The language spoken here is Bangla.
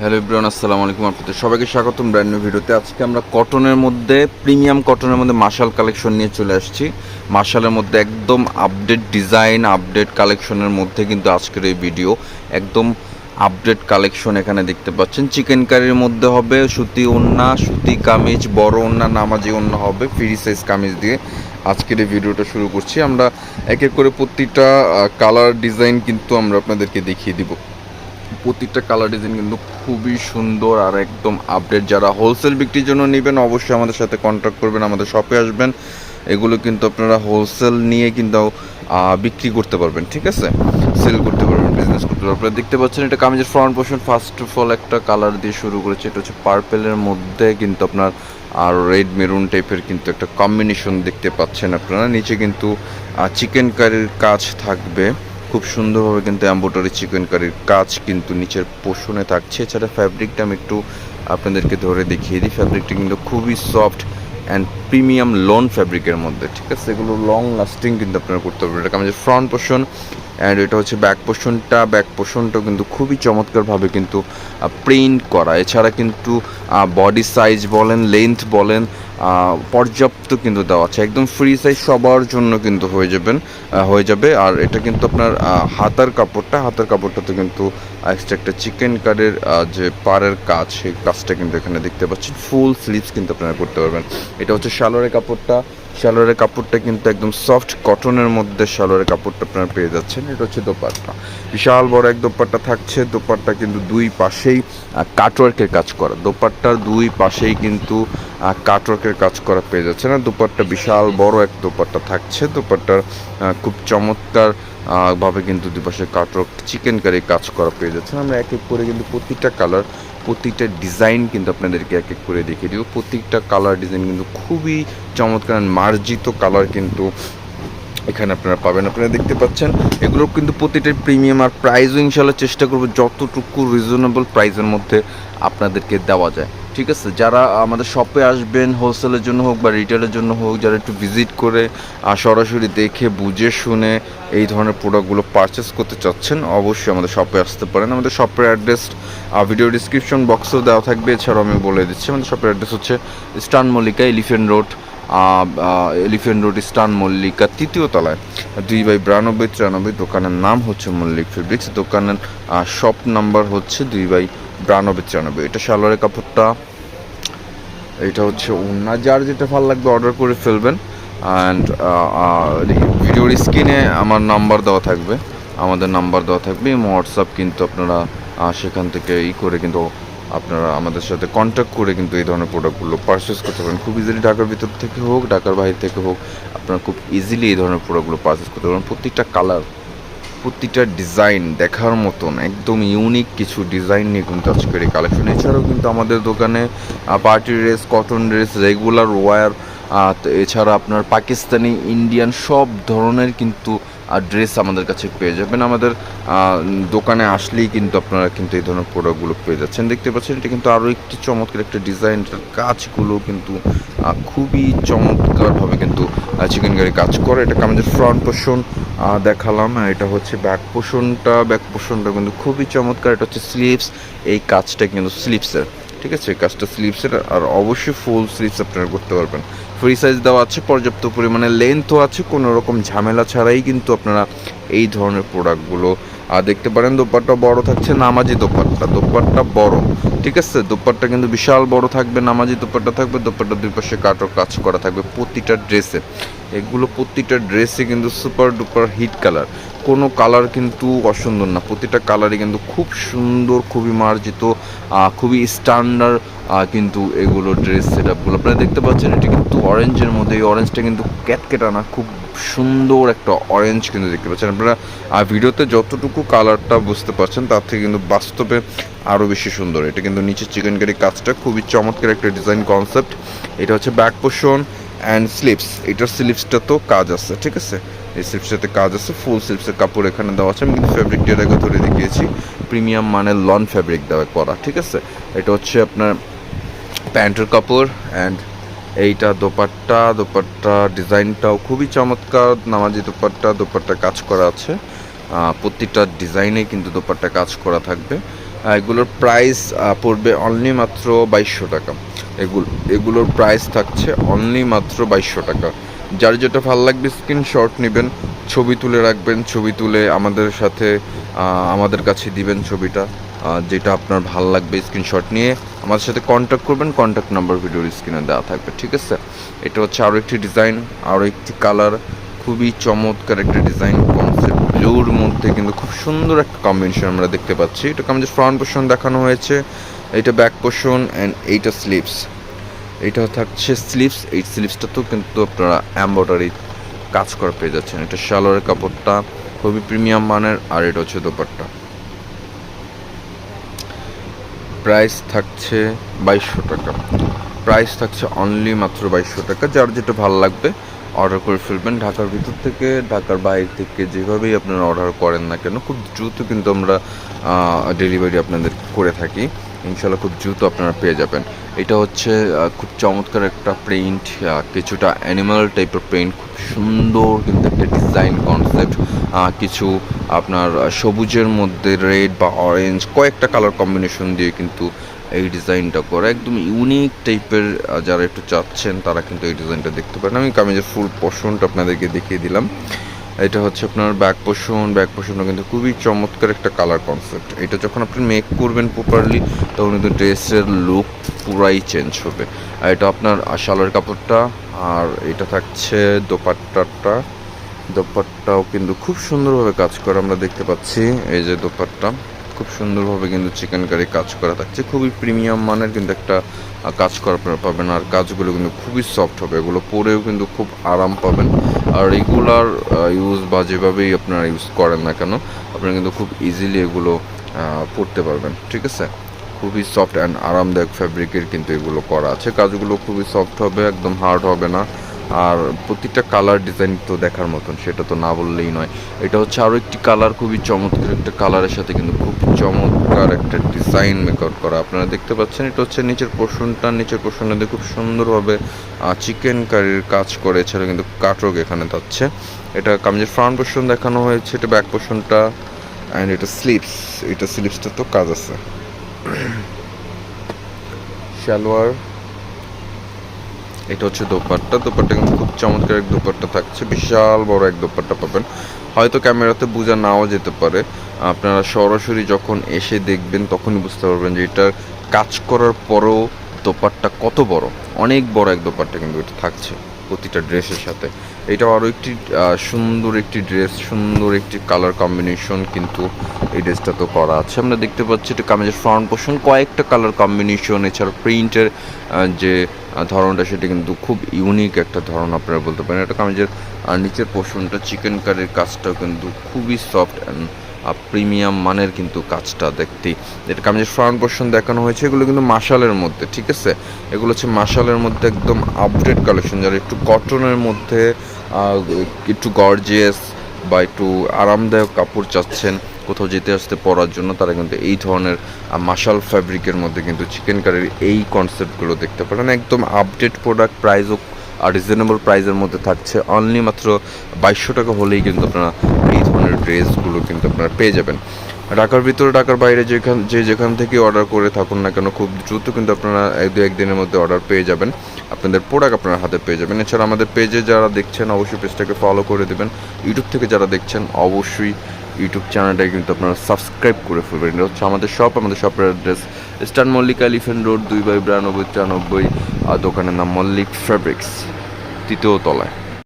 হ্যালো ইব্রান আসসালামু আলাইকুম আপনাদের সবাইকে স্বাগতম ব্র্যান্ড নিউ ভিডিওতে আজকে আমরা কটনের মধ্যে প্রিমিয়াম কটনের মধ্যে মার্শাল কালেকশন নিয়ে চলে আসছি। মার্শালের মধ্যে একদম আপডেট ডিজাইন আপডেট কালেকশনের মধ্যে কিন্তু আজকের এই ভিডিও একদম আপডেট কালেকশন এখানে দেখতে পাচ্ছেন। চিকেন কারির মধ্যে হবে, সুতি ওন্না, সুতি কামিজ, বড় ওন্না, নামাজি ওন্না হবে ফ্রি সাইজ কামিজ দিয়ে আজকের এই ভিডিওটা শুরু করছি। আমরা এক এক করে প্রতিটা কালার ডিজাইন কিন্তু আমরা আপনাদেরকে দেখিয়ে দিব। প্রত্যেকটা কালার ডিজাইন কিন্তু খুবই সুন্দর আর একদম আপডেট যারা হোলসেল বিক্রির জন্য নেবেন, অবশ্যই আমাদের সাথে কন্ট্যাক্ট করবেন, আমাদের শপে আসবেন। এগুলো কিন্তু আপনারা হোলসেল নিয়ে কিন্তু বিক্রি করতে পারবেন, ঠিক আছে? সেল করতে পারবেন বিজনেস করতে পারবেন। আপনারা দেখতে পাচ্ছেন, এটা কামিজের front portion first of all একটা কালার দিয়ে শুরু করেছে। এটা হচ্ছে পার্পেলের মধ্যে কিন্তু আপনার আর রেড মেরুন টাইপের কিন্তু একটা কম্বিনেশন দেখতে পাচ্ছেন আপনারা। নিচে কিন্তু চিকেন কারির কাজ থাকবে। খুব সুন্দরভাবে কিন্তু অ্যাম্বোটারি চিকেন কারির কাজ কিন্তু নিচের পোষণে থাকছে। এছাড়া ফ্যাব্রিকটা আমি একটু আপনাদেরকে ধরে দেখিয়ে দিই। ফ্যাব্রিকটা কিন্তু খুবই সফট অ্যান্ড প্রিমিয়াম লোন ফ্যাব্রিকের মধ্যে, ঠিক আছে? এগুলো লং লাস্টিং কিন্তু আপনারা করতে পারবেন। এটা আমাদের ফ্রন্ট পোষণ অ্যান্ড এটা হচ্ছে ব্যাক পোর্শনটা ব্যাক পোর্শনটা কিন্তু খুবই চমৎকারভাবে কিন্তু প্রিন্ট করা। এছাড়া কিন্তু বডি সাইজ বলেন লেন্থ বলেন পর্যাপ্ত কিন্তু দেওয়া আছে। একদম ফ্রি সাইজ সবার জন্য কিন্তু হয়ে যাবেন হয়ে যাবে। আর এটা কিন্তু আপনার হাতার কাপড়টা, হাতার কাপড়টাতে কিন্তু এক্সট্রা একটা চিকেন কারের যে পাড়ের কাজ, সেই কাজটা কিন্তু এখানে দেখতে পাচ্ছেন। ফুল স্লিভস কিন্তু আপনারা করতে পারবেন। এটা হচ্ছে শালোয়ারের কাপড়টা শালোয়ারের কাপড়টা কিন্তু একদম সফট কটনের মধ্যে শালোয়ারের কাপড়টা আপনারা পেয়ে যাচ্ছেন। এটা হচ্ছে দোপাট্টা। বিশাল বড় এক দোপাট্টা থাকছে। দোপাট্টা কিন্তু দুই পাশেই কাটওয়ার্কের কাজ করা। দোপাট্টার দুই পাশেই কিন্তু কাটওয়ার্কের কাজ করা পেয়ে যাচ্ছে না দোপাট্টা বিশাল বড় এক দোপাট্টা থাকছে। দোপাট্টার খুব চমৎকার ভাবে কিন্তু দুপাশে কাটওয়ার্ক চিকেন কারি কাজ করা পেয়ে যাচ্ছেন। আমরা এক এক করে কিন্তু প্রতিটা কালার প্রত্যেকটা ডিজাইন কিন্তু আপনাদেরকে এক এক করে দেখিয়ে দিব। প্রত্যেকটা কালার ডিজাইন কিন্তু খুবই চমৎকার মার্জিত কালার কিন্তু এখানে আপনারা পাবেন। আপনারা দেখতে পাচ্ছেন, এগুলো কিন্তু প্রতিটার প্রিমিয়াম আর প্রাইজও ইনশাল্লাহ চেষ্টা করব যতটুকু রিজনেবল প্রাইজের মধ্যে আপনাদেরকে দেওয়া যায়। ঠিক আছে, যারা আমাদের শপে আসবেন হোলসেলের জন্য হোক বা রিটেলের জন্য হোক, যারা একটু ভিজিট করে আর সরাসরি দেখে, বুঝে, শুনে এই ধরনের প্রোডাক্টগুলো পারচেস করতে চাচ্ছেন, অবশ্যই আমাদের শপে আসতে পারেন। আমাদের শপের অ্যাড্রেস ভিডিও ডিসক্রিপশন বক্সেও দেওয়া থাকবে। এছাড়াও আমি বলে দিচ্ছি, আমাদের শপের অ্যাড্রেস হচ্ছে স্টান Mallika elephant road elephant road স্টান মল্লিকা তৃতীয় তলায়। দুই বাই বিরানব্বই, তিরানব্বই, দোকানের নাম হচ্ছে মল্লিক ফেব্রিক্স দোকানের শপ নাম্বার হচ্ছে দুই বাই বিরানব্বই তিরানব্বই এটা সালোয়ারের কাপড়টা, এটা হচ্ছে ওনা যার যেটা ভালো লাগবে অর্ডার করে ফেলবেন। অ্যান্ড ভিডিওর স্ক্রিনে আমার নাম্বার দেওয়া থাকবে। আমাদের নাম্বার দেওয়া থাকবে। এবং হোয়াটসঅ্যাপ কিন্তু আপনারা সেখান থেকে ই করে কিন্তু আপনারা আমাদের সাথে কন্ট্যাক্ট করে কিন্তু এই ধরনের প্রোডাক্টগুলো পারচেস করতে পারেন। খুব ইজিলি ঢাকার ভিতর থেকে হোক, ঢাকার বাইরে থেকে হোক, আপনারা খুব ইজিলি এই ধরনের প্রোডাক্টগুলো পারচেস করতে পারেন। প্রত্যেকটা কালার প্রতিটা ডিজাইন দেখার মতন, একদম ইউনিক কিছু ডিজাইন নিয়ে কিন্তু আজকের এই কালেকশন এছাড়াও কিন্তু আমাদের দোকানে party dress cotton dress regular wear এছাড়া আপনার পাকিস্তানি ইন্ডিয়ান সব ধরনের কিন্তু ড্রেস আমাদের কাছে পেয়ে যাবেন। আমাদের দোকানে আসলেই কিন্তু আপনারা কিন্তু এই ধরনের প্রোডাক্টগুলো পেয়ে যাচ্ছেন। দেখতে পাচ্ছেন এটা কিন্তু আরও একটি চমৎকার একটা ডিজাইন কাজগুলো কিন্তু খুবই চমৎকারভাবে কিন্তু চিকেন গাড়ি কাজ করে। এটা আমাদের ফ্রন্ট পোর্শন দেখালাম এটা হচ্ছে ব্যাক পোর্শনটা ব্যাক পোর্শনটা কিন্তু খুবই চমৎকার। এটা হচ্ছে স্লিভস এই কাজটা কিন্তু স্লিভসের ঠিক আছে? কাজটা স্লিভসের আর অবশ্যই ফুল স্লিভস আপনারা করতে পারবেন। ফ্রি সাইজ দেওয়া আছে, পর্যাপ্ত পরিমাণে লেন্থও আছে, কোনো রকম ঝামেলা ছাড়াই কিন্তু আপনারা এই ধরনের প্রোডাক্টগুলো আর দেখতে পারেন, দোপাট্টা বড় থাকছে, নামাজি দোপাট্টা। দোপাট্টা বড়, ঠিক আছে? দোপাট্টা কিন্তু বিশাল বড় থাকবে, নামাজি দোপাট্টা থাকবে, দোপাট্টা দুই পাশে কাটো কাজ করা থাকবে প্রতিটা ড্রেসে এগুলো প্রতিটা ড্রেসে কিন্তু সুপার ডুপার হিট কালার কোনো কালার কিন্তু অসুন্দর না। প্রতিটা কালারই কিন্তু খুব সুন্দর, খুবই মার্জিত খুবই স্ট্যান্ডার্ড কিন্তু এগুলো ড্রেস সেট আপগুলো আপনারা দেখতে পাচ্ছেন, এটি কিন্তু অরেঞ্জের মধ্যে, এই অরেঞ্জটা কিন্তু ক্যাটকেটা না, খুব সুন্দর একটা অরেঞ্জ কিন্তু দেখতে পাচ্ছেন। আপনারা ভিডিওতে যতটুকু কালারটা বুঝতে পারছেন, তার থেকে কিন্তু বাস্তবে আরও বেশি সুন্দর। এটা কিন্তু নিচে চিকেন কারি কাজটা খুবই চমৎকার একটা ডিজাইন কনসেপ্ট এটা হচ্ছে ব্যাক পোর্শন অ্যান্ড স্লিপস এটার স্লিপসটা তো কাজ আছে, ঠিক আছে? এই স্লিপসটাতে কাজ আছে ফুল স্লিপসের কাপড় এখানে দেওয়া আছে। আমি কিন্তু ফ্যাব্রিকটা আগে ধরে দেখিয়েছি। প্রিমিয়াম মানে লন ফ্যাব্রিক দেওয়া করা, ঠিক আছে? এটা হচ্ছে আপনার প্যান্টের কাপড় অ্যান্ড এইটা দোপাট্টা দোপাট্টা ডিজাইনটাও খুবই চমৎকার। নামাজি দোপাট্টা দোপাট্টা কাজ করা আছে। প্রতিটা ডিজাইনে কিন্তু দোপাট্টা কাজ করা থাকবে। এগুলোর প্রাইস পড়বে অনলি মাত্র বাইশশো টাকা। এগুলো, এগুলোর প্রাইস থাকছে অনলি মাত্র বাইশশো টাকা। যার যেটা ভালো লাগবে স্ক্রিনশট নেবেন, ছবি তুলে রাখবেন, ছবি তুলে আমাদের সাথে আমাদের কাছে দিবেন ছবিটা যেটা আপনার ভালো লাগবে স্ক্রিনশট নিয়ে। আমাদের সাথে কন্ট্যাক্ট করবেন কন্ট্যাক্ট নাম্বার ভিডিওর স্ক্রিনে দেওয়া থাকবে, ঠিক আছে? এটা হচ্ছে আরও একটি ডিজাইন আরও একটি কালার খুবই চমৎকার একটা ডিজাইন কনসেপ্ট ব্লুর মধ্যে কিন্তু খুব সুন্দর একটা কম্বিনেশন আমরা দেখতে পাচ্ছি। এটাকে আমাদের ফ্রন্ট পোর্শন দেখানো হয়েছে। এটা ব্যাক পোর্শন অ্যান্ড এইটা স্লিপস এটা থাকছে স্লিপস এই স্লিপসটাতেও কিন্তু আপনারা এম্বয়ডারি কাজ করা পেয়ে যাচ্ছেন। এটা শালোয়ারের কাপড়টা খুবই প্রিমিয়াম মানের আর এটা হচ্ছে দোপাট্টা। প্রাইস থাকছে বাইশশো টাকা। প্রাইস থাকছে অনলি মাত্র বাইশশো টাকা। যার যেটা ভালো লাগবে অর্ডার করে ফেলবেন। ঢাকার ভিতর থেকে, ঢাকার বাইরে থেকে যেভাবেই আপনারা অর্ডার করেন না কেন, খুব দ্রুত কিন্তু আমরা ডেলিভারি আপনাদের করে থাকি। ইনশাল্লাহ খুব দ্রুত আপনারা পেয়ে যাবেন। এটা হচ্ছে খুব চমৎকার একটা প্রিন্ট কিছুটা অ্যানিমাল টাইপের প্রিন্ট খুব সুন্দর কিন্তু একটা ডিজাইন কনসেপ্ট কিছু আপনার সবুজের মধ্যে রেড বা অরেঞ্জ কয়েকটা কালার কম্বিনেশন দিয়ে কিন্তু এই ডিজাইনটা করা। একদম ইউনিক টাইপের যারা একটু চাচ্ছেন তারা কিন্তু এই ডিজাইনটা দেখতে পারেন। আমি কামিজের ফুল পোর্শনটা আপনাদেরকে দেখিয়ে দিলাম। এটা হচ্ছে আপনার ব্যাক পোর্শন ব্যাক পোর্শনটা কিন্তু খুবই চমৎকার একটা কালার কনসেপ্ট এটা যখন আপনি মেক করবেন প্রপারলি তখন কিন্তু ড্রেসের লুক পুরাই চেঞ্জ হবে। আর এটা আপনার শালের কাপড়টা, আর এটা থাকছে দোপাট্টাটা। দোপাট্টাও কিন্তু খুব সুন্দরভাবে কাজ করা, আমরা দেখতে পাচ্ছি। এই যে দোপাট্টা, খুব সুন্দরভাবে কিন্তু চিকেন কারি কাজ করা থাকছে। খুবই প্রিমিয়াম মানের কিন্তু একটা কাজ করা আপনারা পাবেন। আর কাজগুলো কিন্তু খুবই সফট হবে। এগুলো পরেও কিন্তু খুব আরাম পাবেন। রেগুলার ইউজ বা যেভাবেই আপনারা ইউজ করেন না কেন, আপনারা কিন্তু খুব ইজিলি এগুলো পরতে পারবেন, ঠিক আছে? খুবই সফট অ্যান্ড আরামদায়ক ফ্যাব্রিকের কিন্তু এগুলো করা আছে। কাজগুলো খুবই সফট হবে, একদম হার্ড হবে না। আর প্রতিটা কালার ডিজাইন তো দেখার মতন, সেটা তো না বললেই নয়। এটা হচ্ছে আরও একটি কালার খুবই চমৎকার একটা কালারের সাথে কিন্তু খুব চমৎকার একটা ডিজাইন মেকআউট করা। আপনারা দেখতে পাচ্ছেন, এটা হচ্ছে নিচের পোর্শনটা নিচের পোর্শনটা খুব সুন্দরভাবে চিকেন কারির কাজ করে। এছাড়া কিন্তু কাটরক এখানে যাচ্ছে। এটা কামিজের ফ্রন্ট পোর্শন দেখানো হয়েছে, এটা ব্যাক পোর্শনটা অ্যান্ড এটা স্লিপস এটা স্লিপসটা তো কাজ আছে। সালোয়ার। এটা হচ্ছে দোপাট্টা। দোপাট্টা কিন্তু খুব চমৎকার এক দোপাট্টা থাকছে। বিশাল বড় এক দোপাট্টা পাবেন। হয়তো ক্যামেরাতে বোঝা নাও যেতে পারে। আপনারা সরাসরি যখন এসে দেখবেন, তখনই বুঝতে পারবেন যে এটার কাজ করার পরেও দোপাট্টা কত বড়। অনেক বড় এক দোপাট্টা কিন্তু এটা থাকছে প্রতিটা ড্রেসের সাথে। এটা আরও একটি সুন্দর একটি ড্রেস, সুন্দর একটি কালার কম্বিনেশন কিন্তু এই ড্রেসটা তো করা আছে। আমরা দেখতে পাচ্ছি এটা কামিজের ফ্রন্ট পোর্শন কয়েকটা কালার কম্বিনেশন, এছাড়া প্রিন্টের যে ধরনটা সেটা কিন্তু খুব ইউনিক একটা ধরন আপনারা বলতে পারেন। এটা কামিজের নিচের পোর্শনটা চিকেন কারির কাজটাও কিন্তু খুবই সফট অ্যান্ড প্রিমিয়াম মানের কিন্তু কাজটা দেখতে এটা কামিজের ফ্রন্ট পোর্শন দেখানো হয়েছে, এগুলো কিন্তু মাশালের মধ্যে, ঠিক আছে? এগুলো হচ্ছে মাশালের মধ্যে একদম আপডেট কালেকশন যারা একটু কটনের মধ্যে একটু গর্জিয়াস বা একটু আরামদায়ক কাপড় চাচ্ছেন কোথাও যেতে আসতে পরার জন্য, তারা কিন্তু এই ধরনের মাশাল ফ্যাব্রিকের মধ্যে কিন্তু চিকেন কারির এই কনসেপ্টগুলো দেখতে পারেন। একদম আপডেট প্রোডাক্ট প্রাইসও আর রিজনেবল প্রাইসের মধ্যে থাকছে। অনলি মাত্র বাইশশো টাকা হলেই কিন্তু আপনারা ড্রেসগুলো কিন্তু আপনারা পেয়ে যাবেন। ঢাকার ভিতরে, ঢাকার বাইরে যেখান যে যেখান থেকে অর্ডার করে থাকুন না কেন, খুব দ্রুত কিন্তু আপনারা এক দু একদিনের মধ্যে অর্ডার পেয়ে যাবেন। আপনাদের প্রোডাক্ট আপনার হাতে পেয়ে যাবেন। এছাড়া আমাদের পেজে যারা দেখছেন, অবশ্যই পেজটাকে ফলো করে দেবেন। ইউটিউব থেকে যারা দেখছেন, অবশ্যই ইউটিউব চ্যানেলটাকে কিন্তু আপনারা সাবস্ক্রাইব করে ফেলবেন। এটা হচ্ছে আমাদের শপ আমাদের শপের address eastern Mallik elephant road দুই বাই বিরানব্বই, তিরানব্বই আর দোকানের নাম মল্লিক ফ্যাব্রিক্স তৃতীয় তলায়।